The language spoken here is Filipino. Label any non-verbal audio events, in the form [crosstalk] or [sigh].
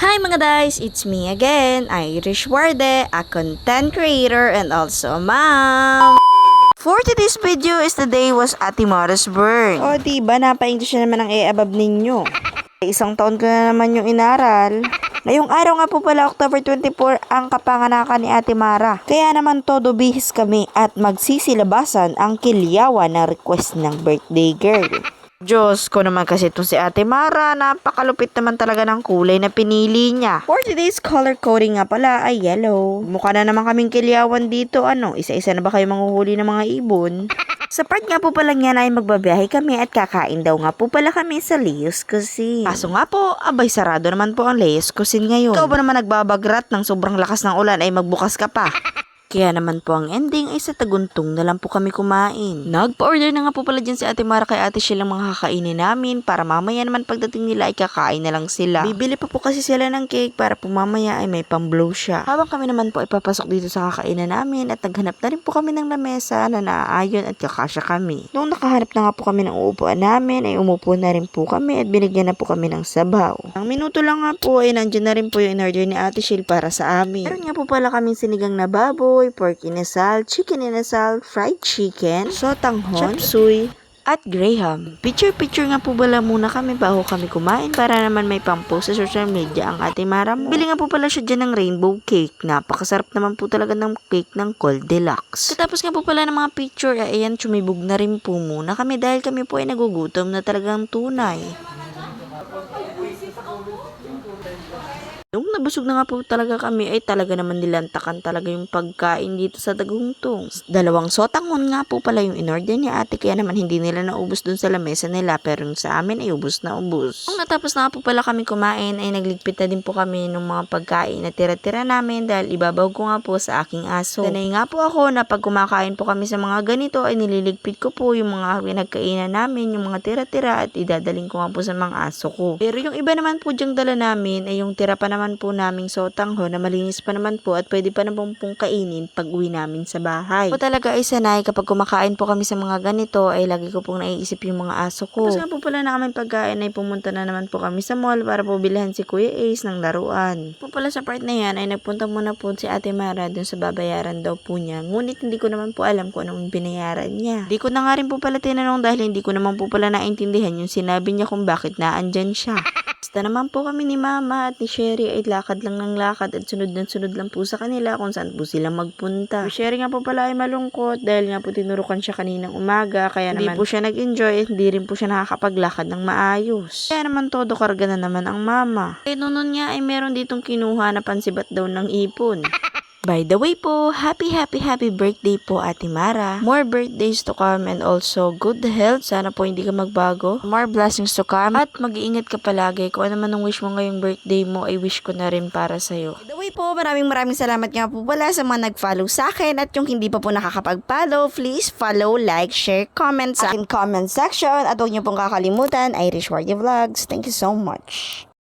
Hi mga guys, it's me again, Irish Warde, a content creator and also mom. For today's video is the day was Ate Mara's birth. O diba, napaingto siya naman ang e-abab ninyo. Isang taon ko na naman yung inaral. Ngayong araw nga po pala, October 24, ang kapanganakan ni Ate Mara. Kaya naman todo bihis kami at magsisilabasan ang kilyawan na request ng birthday girl. Diyos ko naman kasi itong si Ate Mara, napakalupit naman talaga ng kulay na pinili niya. For today's color coding nga pala ay yellow. Mukha na naman kaming kilyawan dito, ano, isa-isa na ba kayo manguhuli ng mga ibon? [laughs] Sa part nga po pala niyan ay magbabiyahe kami at kakain daw nga po pala kami sa Leo's Cuisine. Kaso nga po, abay sarado naman po ang Leo's Cuisine ngayon. Ikaw ba naman nagbabagrat ng sobrang lakas ng ulan ay magbukas ka pa? Kaya naman po ang ending ay sa taguntong na lang po kami kumain. Nagpa-order na nga po pala dyan si Ate Mara kay Ate Sheila ng mga kakainin namin para mamaya naman pagdating nila ay kakain na lang sila. Bibili pa po kasi sila ng cake para po mamaya ay may pamblow siya. Habang kami naman po ay papasok dito sa kakainan namin at naghanap na rin po kami ng lamesa na naaayon at kakasya kami. Nung nakahanap na nga po kami ng uupuan namin ay umupo na rin po kami at binigyan na po kami ng sabaw. Ang minuto lang nga po ay nandiyan na rin po yung in-order ni Ate Sheila para sa amin. Meron nga po pala kaming sinigang na baboy, pork inasal, chicken inasal, fried chicken, sotanghon, chop suey, at graham. Picture-picture nga po bala muna kami bago kami kumain para naman may pang-post sa social media ang ate Mara mo. Bili nga po pala siya dyan ng rainbow cake. Napakasarap naman po talaga ng cake ng Cold Deluxe. Katapos nga po pala ng mga picture, ay ayan, sumibog na rin po muna kami dahil kami po ay nagugutom na talagang tunay. Nabusog na nga po talaga kami ay talaga naman nilantakan talaga yung pagkain dito sa Dagungtong. Dalawang sotanghon nga po pala yung inorder ni ate kaya naman hindi nila naubos dun sa lamesa nila pero yung sa amin ay ubos na ubos. Nung natapos na po pala kami kumain ay nagligpit na din po kami ng mga pagkain na tira-tira namin dahil ibabaw ko nga po sa aking aso. Sanay nga po ako na pag kumakain po kami sa mga ganito ay nililigpit ko po yung mga pinagkainan namin, yung mga tira-tira at idadaling ko nga po sa mga aso ko. Pero yung iba naman po dyang dala namin ay yung tira pa naman po naming sotangho na malinis pa naman po at pwede pa naman pong kainin pag uwi namin sa bahay. Po talaga ay sanay kapag kumakain po kami sa mga ganito ay lagi ko pong naiisip yung mga aso ko. Tapos nga po pala na aming pagkain ay pumunta na naman po kami sa mall para po bilhan si Kuya Ace ng laruan. Po pala sa part na yan ay nagpunta muna po si Ate Mara dun sa babayaran daw po niya. Ngunit hindi ko naman po alam kung anong binayaran niya. Hindi ko na nga rin po pala tinanong dahil hindi ko naman po pala naintindihan yung sinabi niya kung bakit naandyan siya. Basta naman po kami ni Mama at ni Sherry ay lakad lang ng lakad at sunod ng sunod lang po sa kanila kung saan po sila magpunta. Si Sherry nga po pala ay malungkot dahil nga po tinurukan siya kaninang umaga kaya hindi po siya nag-enjoy at hindi rin po siya nakakapaglakad ng maayos. Kaya naman todo karga na naman ang mama. Eh noon nga ay meron ditong kinuha na pansibat daw ng ipon. By the way po, happy happy happy birthday po Ate Mara. More birthdays to come and also good health. Sana po hindi ka magbago. More blessings to come. At mag-iingat ka palagi. Kung ano man ang wish mo ngayong birthday mo, ay wish ko na rin para sa'yo. By the way po, maraming maraming salamat nga po pala sa mga nag-follow sa akin. At yung hindi pa po nakakapag-follow, please follow, like, share, comment sa akin comment section. At huwag niyo pong kakalimutan, Irish Warrior Vlogs. Thank you so much.